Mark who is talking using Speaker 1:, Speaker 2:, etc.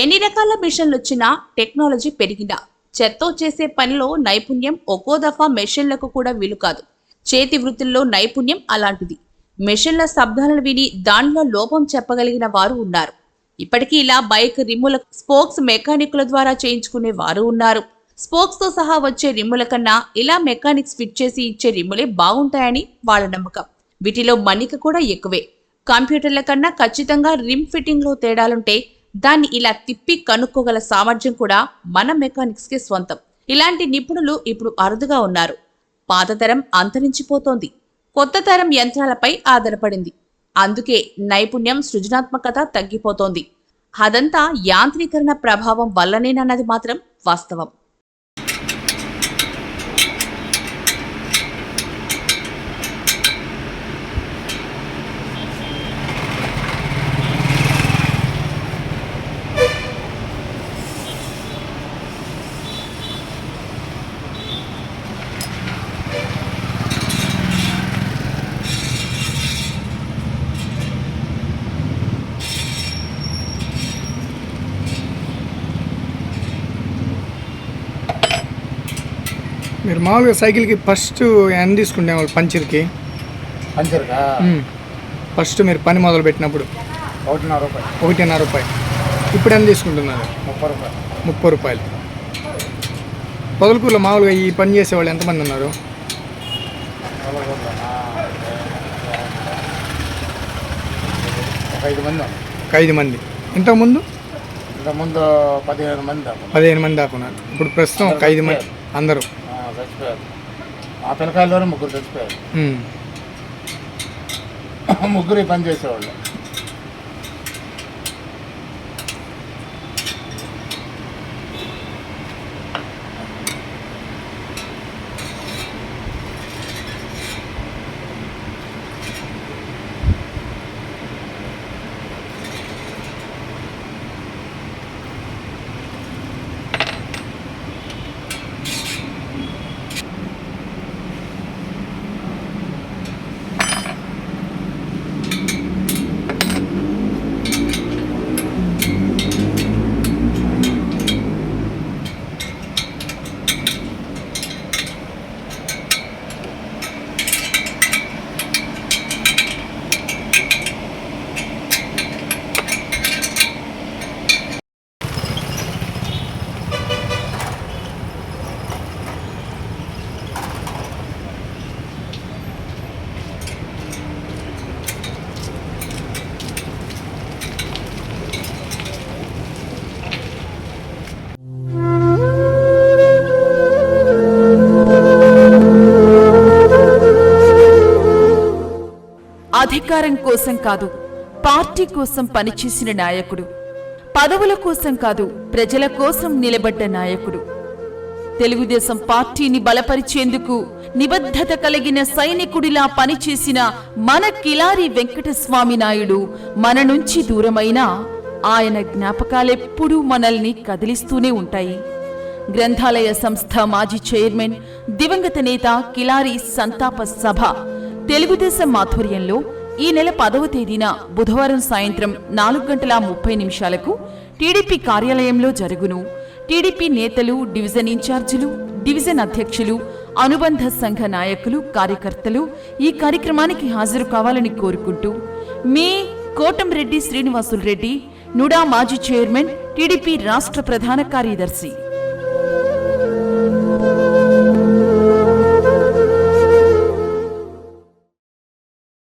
Speaker 1: ఎన్ని రకాల మిషన్లు వచ్చినా టెక్నాలజీ పెరిగినా చెత్తో చేసే పనిలో నైపుణ్యం ఒక్కో దఫా మెషిన్లకు కూడా వీలు కాదు. చేతి వృత్తుల్లో నైపుణ్యం అలాంటిది. మెషిన్ల శబ్దాలను విని దానిలో లోపం చెప్పగలిగిన వారు ఉన్నారు. ఇప్పటికీ ఇలా బైక్ రిమ్ముల స్పోక్స్ మెకానికుల ద్వారా చేయించుకునే వారు ఉన్నారు. స్పోక్స్తో సహా వచ్చే రిమ్ముల కన్నా ఇలా మెకానిక్స్ ఫిట్ చేసి ఇచ్చే రిమ్ములే బాగుంటాయని వాళ్ళ నమ్మకం. వీటిలో మన్నిక కూడా ఎక్కువే. కంప్యూటర్ల కన్నా ఖచ్చితంగా రిమ్ ఫిట్టింగ్లో తేడాలుంటే దాన్ని ఇలా తిప్పి కనుక్కోగల సామర్థ్యం కూడా మన మెకానిక్స్కి స్వంతం. ఇలాంటి నిపుణులు ఇప్పుడు అరుదుగా ఉన్నారు. పాతతరం అంతరించిపోతోంది. కొత్త తరం యంత్రాలపై ఆధారపడింది. అందుకే నైపుణ్యం సృజనాత్మకత తగ్గిపోతోంది. అదంతా యాంత్రీకరణ ప్రభావం వల్లనేనన్నది మాత్రం వాస్తవం.
Speaker 2: మీరు మామూలుగా సైకిల్కి ఫస్ట్ ఎంత తీసుకునేవాళ్ళు పంచర్కి.
Speaker 3: పంచర్గా
Speaker 2: ఫస్ట్ మీరు పని మొదలు పెట్టినప్పుడు.
Speaker 3: ఒకటిన్నర రూపాయలు
Speaker 2: ఒకటిన్నర రూపాయలు ఇప్పుడు ఎంత తీసుకుంటున్నారు?
Speaker 3: ముప్పై రూపాయలు.
Speaker 2: ముప్పై రూపాయలు. పొదలకూరులో మామూలుగా ఈ పని చేసేవాళ్ళు ఎంతమంది ఉన్నారు?
Speaker 3: ఒక ఐదు మంది.
Speaker 2: ఒక ఐదు మంది. ఇంతకుముందు
Speaker 3: ఇంతకుముందు పదిహేను మంది దాకా
Speaker 2: పదిహేను మంది దాకా ఉన్నారు. ఇప్పుడు ప్రస్తుతం ఒక ఐదు మంది అందరూ.
Speaker 3: చచ్చిపోయారు ఆ పిల్లకాయల్లోనే ముగ్గురు చచ్చిపోయారు. ముగ్గురు ఈ పని చేసేవాళ్ళు.
Speaker 4: అధికారం కోసం కాదు పార్టీ కోసం పనిచేసిన నాయకుడు. పదవుల కోసం కాదు ప్రజల కోసం నిలబడ్డ నాయకుడు. తెలుగుదేశం పార్టీని బలపరిచేందుకు నిబద్ధత కలిగిన సైనికుడిలా పనిచేసిన మన కిలారి వెంకటస్వామి నాయుడు మన నుంచి దూరమైనా ఆయన జ్ఞాపకాలెప్పుడూ మనల్ని కదిలిస్తూనే ఉంటాయి. గ్రంథాలయ సంస్థ మాజీ చైర్మన్ దివంగత నేత కిలారి సంతాప సభ తెలుగుదేశం ఆధ్వర్యంలో ఈ నెల పదవ తేదీన బుధవారం సాయంత్రం నాలుగు గంటల ముప్పై నిమిషాలకు టీడీపీ కార్యాలయంలో జరుగును. టీడీపీ నేతలు డివిజన్ ఇన్ఛార్జీలు డివిజన్ అధ్యక్షులు అనుబంధ సంఘ నాయకులు కార్యకర్తలు ఈ కార్యక్రమానికి హాజరు కావాలని కోరుకుంటూ మీ కోటంరెడ్డి శ్రీనివాసులు రెడ్డి నుడా మాజీ చైర్మన్ టీడీపీ రాష్ట్ర ప్రధాన కార్యదర్శి